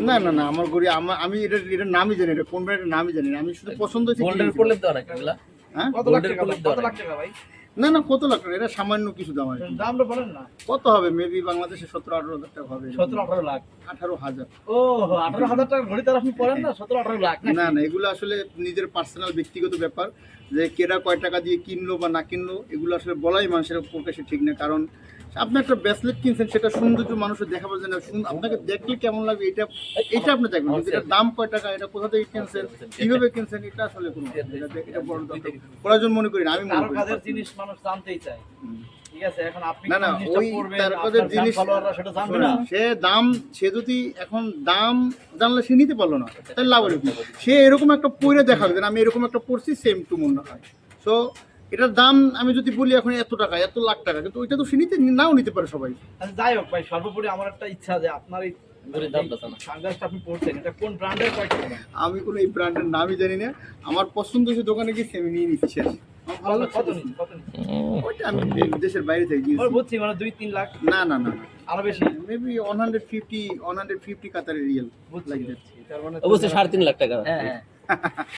না না না আমার ঘড়ি আমার আমি এটা এটার নামই জানি এটা কোন ব্র্যান্ডের নামই জানি না আমি শুধু পছন্দ হয়েছে গোল্ডের। প্রলেপ দেওয়া নাকি হ্যাঁ? কত লাখ টাকা ভাই? না না কত লাখ টাকা? এটা সামান্য কিছু দাম আর দামটা বলেন না। কত হবে? মেবি বাংলাদেশে সতেরো আঠারো হাজার টাকা হবে। সতেরো আঠারো লাখ। আঠারো হাজার। ও আঠারো হাজার টাকা ঘড়ি তার আপনি পড়েন না? সতেরো আঠারো লাখ না না এগুলো আসলে নিজের পার্সোনাল ব্যক্তিগত ব্যাপার। যে কেরা কয় টাকা দিয়ে কিনলো বা না কিনলো এগুলো আসলে বলাই মানুষের পক্ষে ঠিক না। কারণ আপনি একটা ব্রেসলেট কিনছেন সেটা সৌন্দর্য মানুষের দেখাবার জন্য। আপনাকে দেখলে কেমন লাগবে? এটা এটা আপনি দেখবেন। কিন্তু এটার দাম কয় টাকা? এটা কোথা থেকে কিনছেন? কীভাবে কিনছেন? এটা আসলে কোনো এটা এটা বড় দরকার। প্রয়োজন মনে করি না আমি মনে করি জিনিস মানুষ জানতেই চায়। ঠিক আছে এখন আপনি না না ওই পড়বেন, তার আপনার কাছে fan জিনিস সেটা জানবে না। সে দাম সে যদি এখন দাম জানলে সে নিতে পারল না তাহলে লাভ হলো সে এরকম একটা পরে দেখাবে যে আমি এরকম একটা পড়ছি সেম টু মনে হয়। সো এটার দাম আমি যদি বলি এখন এত টাকা এত লাখ টাকা কিন্তু ওইটা তো সে নিতে নাও নিতে পারে সবাই। আচ্ছা, যাই হোক ভাই সর্বোপরি আমার একটা ইচ্ছা যে আপনার এই দামটা জানা। আপনি পড়ছেন এটা কোন ব্র্যান্ডের কয়টা আমি কোনো এই ব্র্যান্ডের নামই জানি না। আমার পছন্দ হয়েছে দোকানে গিয়ে আমি নিয়ে নিচ্ছি আমার ভালো লাগছে ওইটা আমি দেশের বাইরে থেকে গিয়েছি। বুঝছি মানে দুই তিন লাখ? না না না আরও বেশি? Maybe one hundred fifty one hundred fifty কাতারের রিয়েল বুঝছি Like তার মানে অবশ্যই সাড়ে তিন লাখ টাকা। হ্যাঁ হ্যাঁ।